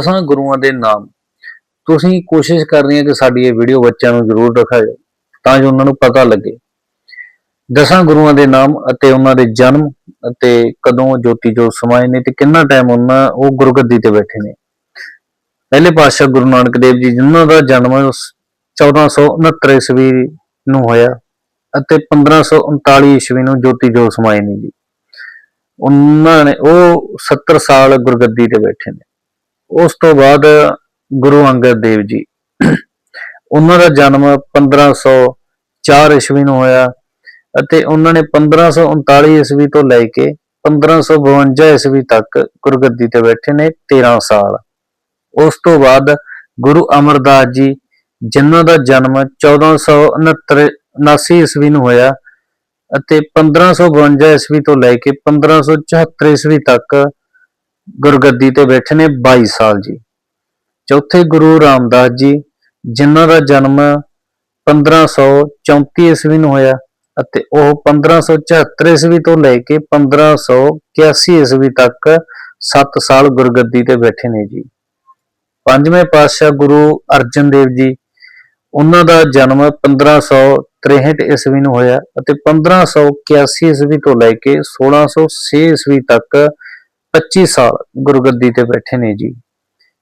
ਦਸਾਂ ਗੁਰੂਆਂ ਦੇ ਨਾਮ। ਤੁਸੀਂ ਕੋਸ਼ਿਸ਼ ਕਰ ਰਹੇ ਕਿ ਸਾਡੀ ਇਹ ਵੀਡੀਓ ਬੱਚਿਆਂ ਨੂੰ ਜ਼ਰੂਰ ਦਿਖਾਓ ਤਾਂ ਜੋ ਉਹਨਾਂ ਨੂੰ ਪਤਾ ਲੱਗੇ। ਦਸਾਂ ਗੁਰੂਆਂ ਦੇ ਨਾਮ ਅਤੇ ਉਹਨਾਂ ਦੇ ਜਨਮ ਅਤੇ ਕਦੋਂ ਜੋਤੀ ਜੋਤ ਸਮਾਏ ਨੇ ਤੇ ਕਿੰਨਾ ਟਾਈਮ ਉਹਨਾਂ ਉਹ ਗੁਰਗੱਦੀ ਤੇ ਬੈਠੇ ਨੇ। ਪਹਿਲੇ ਪਾਤਸ਼ਾਹ ਗੁਰੂ ਨਾਨਕ ਦੇਵ ਜੀ, ਜਿਨ੍ਹਾਂ ਦਾ ਜਨਮ 1469 ਈਸਵੀ ਨੂੰ ਹੋਇਆ ਅਤੇ 1539 ਈਸਵੀ ਨੂੰ ਜੋਤੀ ਜੋਤ ਸਮਾਏ ਨੇ ਜੀ। ਉਹਨਾਂ ਨੇ, ਉਹ 70 ਸਾਲ ਗੁਰਗੱਦੀ ਤੇ ਬੈਠੇ ਨੇ। ਉਸ ਤੋਂ ਬਾਅਦ ਗੁਰੂ ਅੰਗਦ ਦੇਵ ਜੀ। ਉਹਨਾਂ ਦਾ ਜਨਮ 1504 ਈਸਵੀ ਨੂੰ ਹੋਇਆ ਅਤੇ ਉਹਨਾਂ ਨੇ 1539 ਈਸਵੀ ਤੋਂ ਲੈ ਕੇ 1552 ਈਸਵੀ ਤੱਕ ਗੁਰਗੱਦੀ ਤੇ ਬੈਠੇ ਨੇ 13 ਸਾਲ। ਉਸ ਤੋਂ ਬਾਅਦ ਗੁਰੂ ਅਮਰਦਾਸ ਜੀ, ਜਿਨ੍ਹਾਂ ਦਾ ਜਨਮ 1469 79 ਈਸਵੀ ਨੂੰ ਹੋਇਆ ਅਤੇ 1552 ਈਸਵੀ ਤੋਂ ਲੈ ਕੇ 1574 ਈਸਵੀ ਤੱਕ ਗੁਰਗੱਦੀ ਤੇ ਬੈਠੇ ਨੇ 22 ਸਾਲ ਜੀ। ਚੌਥੇ ਗੁਰੂ ਰਾਮਦਾਸ ਜੀ, ਜਿਨ੍ਹਾਂ ਦਾ ਜਨਮ 1534 ਈਸਵੀ ਨੂੰ ਹੋਇਆ ਅਤੇ ਉਹ 1574 ਈਸਵੀ ਤੋਂ ਲੈ ਕੇ 1581 ਈਸਵੀ ਤੱਕ 7 ਸਾਲ ਗੁਰਗੱਦੀ ਤੇ ਬੈਠੇ ਨੇ ਜੀ। ਪੰਜਵੇਂ ਪਾਤਸ਼ਾਹ ਗੁਰੂ ਅਰਜਨ ਦੇਵ ਜੀ, ਉਹਨਾਂ ਦਾ ਜਨਮ 1563 ਈਸਵੀ ਨੂੰ ਹੋਇਆ ਅਤੇ 1581 ਈਸਵੀ ਤੋਂ ਲੈ ਕੇ 1606 ਈਸਵੀ ਤੱਕ 25 ਸਾਲ ਗੁਰਗੱਦੀ ਤੇ ਬੈਠੇ ਨੇ ਜੀ।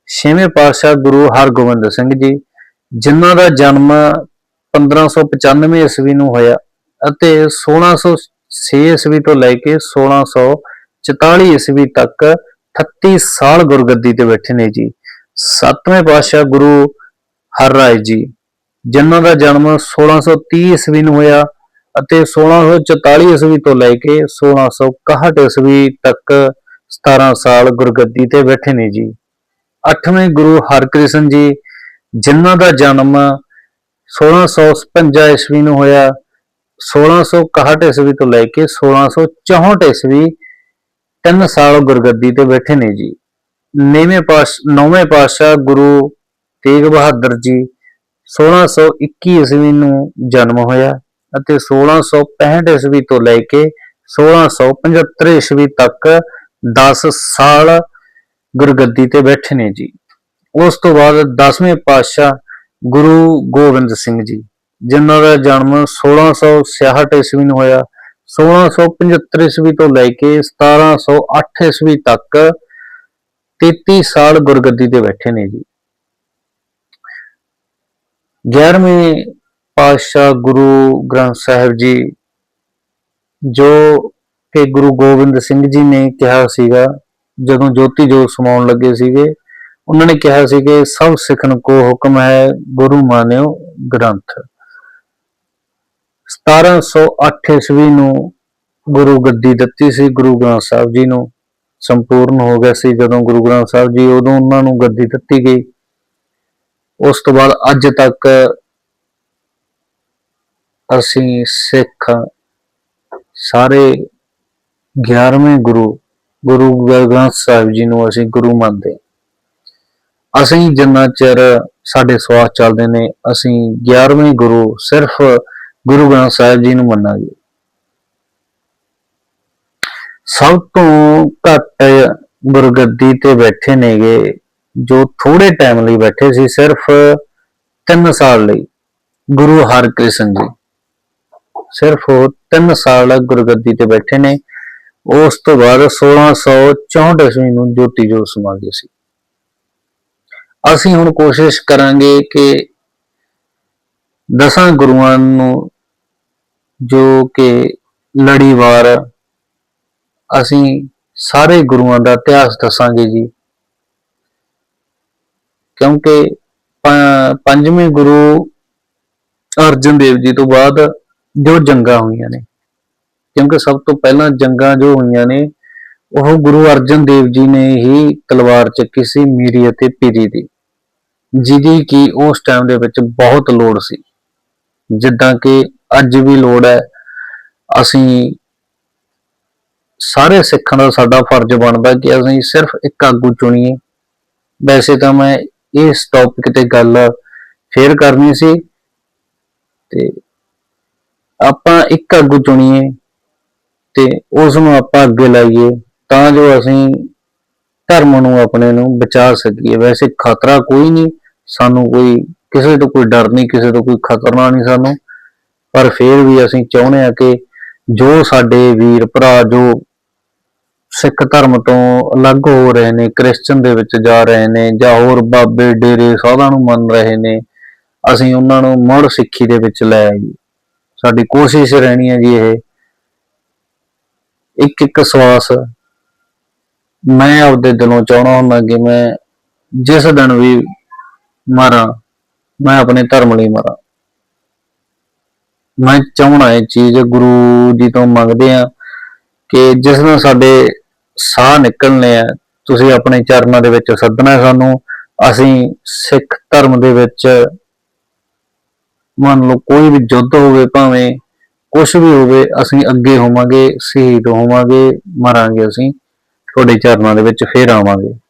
ਛੇਵੇਂ ਪਾਤਸ਼ਾਹ ਗੁਰੂ ਹਰਗੋਬਿੰਦ ਸਿੰਘ ਜੀ, ਜਿਨ੍ਹਾਂ ਦਾ ਜਨਮ 1595 ਈਸਵੀ ਨੂੰ ਹੋਇਆ ਅਤੇ 1606 ਈਸਵੀ ਤੋਂ ਲੈ ਕੇ 1644 ਈਸਵੀ ਤੱਕ 38 ਸਾਲ ਗੁਰਗੱਦੀ ਤੇ ਬੈਠੇ ਨੇ ਜੀ। ਸੱਤਵੇਂ ਪਾਤਸ਼ਾਹ ਗੁਰੂ ਹਰਰਾਏ ਜੀ, ਜਿਨ੍ਹਾਂ ਦਾ ਜਨਮ 1630 ਈਸਵੀ ਨੂੰ ਹੋਇਆ ਅਤੇ 1644 ਈਸਵੀ ਤੋਂ ਲੈ ਕੇ 1661 ਈਸਵੀ ਤੱਕ 17 ਸਾਲ ਗੁਰਗੱਦੀ ਤੇ ਬੈਠੇ ਨੇ ਜੀ। ਅੱਠਵੇਂ ਗੁਰੂ ਹਰਕ੍ਰਿਸ਼ਨ ਜੀ, ਜਿਨ੍ਹਾਂ ਦਾ ਜਨਮ 1655 ਈਸਵੀ ਨੂੰ ਹੋਇਆ 1661 ਈਸਵੀ ਤੋਂ ਲੈ ਕੇ 1664 ਈਸਵੀ 3 ਸਾਲ ਗੁਰਗੱਦੀ ਤੇ ਬੈਠੇ ਨੇ ਜੀ। ਨੌਵੇਂ ਪਾਸ਼, ਨੌਵੇਂ ਪਾਤਸ਼ਾਹ ਗੁਰੂ ਤੇਗ ਬਹਾਦਰ ਜੀ 1621 ਈਸਵੀ ਨੂੰ ਜਨਮ ਹੋਇਆ ਅਤੇ 1665 ਈਸਵੀ ਤੋਂ ਲੈ ਕੇ 1675 ਈਸਵੀ ਤੱਕ 10 ਸਾਲ ਗੁਰਗੱਦੀ ਤੇ ਬੈਠੇ ਨੇ ਜੀ। ਉਸ ਤੋਂ ਬਾਅਦ 10ਵੇਂ ਪਾਤਸ਼ਾਹ ਗੁਰੂ ਗੋਬਿੰਦ ਸਿੰਘ ਜੀ, ਜਿਨ੍ਹਾਂ ਦਾ ਜਨਮ 1666 ਈਸਵੀ ਨੂੰ ਹੋਇਆ 1675 ਈਸਵੀ ਤੋਂ ਲੈ ਕੇ 1708 ਈਸਵੀ ਤੱਕ 33 ਸਾਲ ਗੁਰਗੱਦੀ ਤੇ ਬੈਠੇ ਨੇ ਜੀ। 11ਵੇਂ ਪਾਤਸ਼ਾਹ ਗੁਰੂ ਗ੍ਰੰਥ ਸਾਹਿਬ ਜੀ, ਜੋ ਕਿ ਗੁਰੂ ਗੋਬਿੰਦ ਸਿੰਘ ਜੀ ਨੇ ਕਿਹਾ ਸੀਗਾ, ਜਦੋਂ ਜੋਤੀ ਜੋਤ ਸਮਾਉਣ ਲੱਗੇ ਸੀਗੇ, ਉਹਨਾਂ ਨੇ ਕਿਹਾ ਸੀ ਕਿ ਸਭ ਸਿੱਖਣ ਕੋ ਹੁਕਮ ਹੈ ਗੁਰੂ ਮਾਨਿਓ ਗ੍ਰੰਥ। 1708 ਈਸਵੀ ਨੂੰ ਗੁਰੂ ਗੱਦੀ ਦਿੱਤੀ ਸੀ, ਗੁਰੂ ਗ੍ਰੰਥ ਸਾਹਿਬ ਜੀ ਨੂੰ। ਸੰਪੂਰਨ ਹੋ ਗਿਆ ਸੀ ਜਦੋਂ ਗੁਰੂ ਗ੍ਰੰਥ ਸਾਹਿਬ ਜੀ ਉਦੋਂ ਉਹਨਾਂ ਨੂੰ ਗੱਦੀ ਦਿੱਤੀ ਗਈ। ਉਸ ਤੋਂ ਬਾਅਦ ਅੱਜ ਤੱਕ ਅਸੀਂ ਸਿੱਖ ਸਾਰੇ 11ਵੇਂ ਗੁਰੂ ਗੁਰੂ ਗ੍ਰੰਥ ਸਾਹਿਬ ਜੀ ਨੂੰ ਅਸੀਂ ਗੁਰੂ ਮੰਨਦੇ ਅਸੀਂ ਜਿੰਨਾ ਚਿਰ ਸਾਡੇ ਸਵਾਸ ਚੱਲਦੇ ਨੇ, ਅਸੀਂ 11ਵੇਂ ਗੁਰੂ ਸਿਰਫ ਗੁਰੂ ਗ੍ਰੰਥ ਸਾਹਿਬ ਜੀ ਨੂੰ ਮੰਨਾਂਗੇ। ਸਭ ਤੋਂ ਘੱਟ ਗੁਰਗੱਦੀ ਤੇ ਬੈਠੇ ਨੇਗੇ, ਜੋ ਥੋੜੇ ਟਾਈਮ ਲਈ ਬੈਠੇ ਸੀ, ਸਿਰਫ 3 ਸਾਲ ਲਈ, ਗੁਰੂ ਹਰਕ੍ਰਿਸ਼ਨ ਜੀ। ਸਿਰਫ ਉਹ 3 ਸਾਲ ਗੁਰਗੱਦੀ ਤੇ ਬੈਠੇ ਨੇ ਉਸ ਤੋਂ ਬਾਅਦ 1664 ਈਸਵੀ ਨੂੰ ਜੋਤੀ ਜੋਤ ਸਮਾ ਗਏ ਸੀ। ਅਸੀਂ ਹੁਣ ਕੋਸ਼ਿਸ਼ ਕਰਾਂਗੇ ਕਿ ਦਸਾਂ ਗੁਰੂਆਂ ਨੂੰ ਜੋ ਕਿ ਲੜੀਵਾਰ ਅਸੀਂ ਸਾਰੇ ਗੁਰੂਆਂ ਦਾ ਇਤਿਹਾਸ ਦੱਸਾਂਗੇ ਜੀ। ਕਿਉਂਕਿ ਪੰਜਵੇਂ ਗੁਰੂ ਅਰਜਨ ਦੇਵ ਜੀ ਤੋਂ ਬਾਅਦ ਜੋ ਜੰਗਾਂ ਹੋਈਆਂ ਨੇ। ਕਿਉਂਕਿ ਸਭ ਤੋਂ ਪਹਿਲਾਂ ਜੰਗਾਂ ਜੋ ਹੋਈਆਂ ਨੇ, ਉਹ ਗੁਰੂ ਅਰਜਨ ਦੇਵ ਜੀ ਨੇ ਹੀ ਤਲਵਾਰ ਚੱਕੀ ਸੀ ਮੀਰੀ ਅਤੇ ਪੀਰੀ ਦੀ, ਜਿਹਦੀ ਕਿ ਉਸ ਟਾਈਮ ਦੇ ਵਿੱਚ ਬਹੁਤ ਲੋੜ ਸੀ। ਜਿੱਦਾਂ ਕਿ ਅੱਜ ਵੀ ਲੋੜ ਹੈ, ਅਸੀਂ ਸਾਰੇ ਸਿੱਖਾਂ ਦਾ ਸਾਡਾ ਫਰਜ਼ ਬਣਦਾ ਕਿ ਅਸੀਂ ਸਿਰਫ ਇੱਕ ਆਗੂ ਚੁਣੀਏ। ਵੈਸੇ ਤਾਂ ਮੈਂ ਇਸ ਟੌਪਿਕ ਤੇ ਗੱਲ ਫੇਰ ਕਰਨੀ ਸੀ, ਤੇ ਆਪਾਂ ਇੱਕ ਆਗੂ ਚੁਣੀਏ। ਤੇ ਉਸ ਨੂੰ ਆਪਾਂ ਅੱਗੇ ਲਾਈਏ ਤਾਂ ਜੋ ਅਸੀਂ ਧਰਮ ਨੂੰ ਆਪਣੇ ਨੂੰ ਬਚਾ ਸਕੀਏ। ਵੈਸੇ ਖਤਰਾ ਕੋਈ ਨਹੀਂ, ਸਾਨੂੰ ਕੋਈ ਕਿਸੇ ਤੋਂ ਕੋਈ ਡਰ ਨਹੀਂ, ਕਿਸੇ ਤੋਂ ਕੋਈ ਖਤਰਨਾ ਨਹੀਂ ਸਾਨੂੰ। ਪਰ ਫਿਰ ਵੀ ਅਸੀਂ ਚਾਹੁੰਦੇ ਹਾਂ ਕਿ ਜੋ ਸਾਡੇ ਵੀਰ ਭਰਾ, ਜੋ ਸਿੱਖ ਧਰਮ ਤੋਂ ਅਲੱਗ ਹੋ ਰਹੇ ਨੇ, ਕ੍ਰਿਸਚਨ ਦੇ ਵਿੱਚ ਜਾ ਰਹੇ ਨੇ ਜਾਂ ਹੋਰ ਬਾਬੇ ਡੇਰੇ ਸਾਧਾਂ ਨੂੰ ਮੰਨ ਰਹੇ ਨੇ, ਅਸੀਂ ਉਹਨਾਂ ਨੂੰ ਮੁੜ ਸਿੱਖੀ ਦੇ ਵਿੱਚ ਲੈ ਆਈਏ। ਸਾਡੀ ਕੋਸ਼ਿਸ਼ ਰਹਿਣੀ ਹੈ ਜੀ ਇਹ ਇੱਕ ਇੱਕ ਸਵਾਸ ਮੈਂ ਆਪਦੇ ਦਿਲੋਂ ਚਾਹਣਾ ਹੁੰਦਾ ਕਿ ਮੈਂ ਜਿਸ ਦਿਨ ਵੀ ਮਰਾਂ, ਮੈਂ ਆਪਣੇ ਧਰਮ ਲਈ ਮਰਾਂ। ਮੈਂ ਚਾਹਣਾ ਇਹ ਚੀਜ਼ ਗੁਰੂ ਜੀ ਤੋਂ ਮੰਗਦੇ ਆ ਕਿ ਜਿਸ ਨਾਲ ਸਾਡੇ ਸਾਹ ਨਿਕਲਨੇ ਆ, ਤੁਸੀਂ ਆਪਣੇ ਚਰਨਾਂ ਦੇ ਵਿੱਚ ਸੱਦਣਾ ਸਾਨੂੰ, ਅਸੀਂ ਸਿੱਖ ਧਰਮ ਦੇ ਵਿੱਚ ਮੰਨ ਲਓ ਕੋਈ ਵੀ ਯੁੱਧ ਹੋਵੇ ਭਾਵੇਂ ਕੁਝ ਵੀ ਹੋਵੇ, ਅਸੀਂ ਅੱਗੇ ਹੋਵਾਂਗੇ, ਸ਼ਹੀਦ ਹੋਵਾਂਗੇ, ਮਰਾਂਗੇ ਅਸੀਂ, ਤੁਹਾਡੇ ਚਰਨਾਂ ਦੇ ਵਿੱਚ ਫੇਰ ਆਵਾਂਗੇ।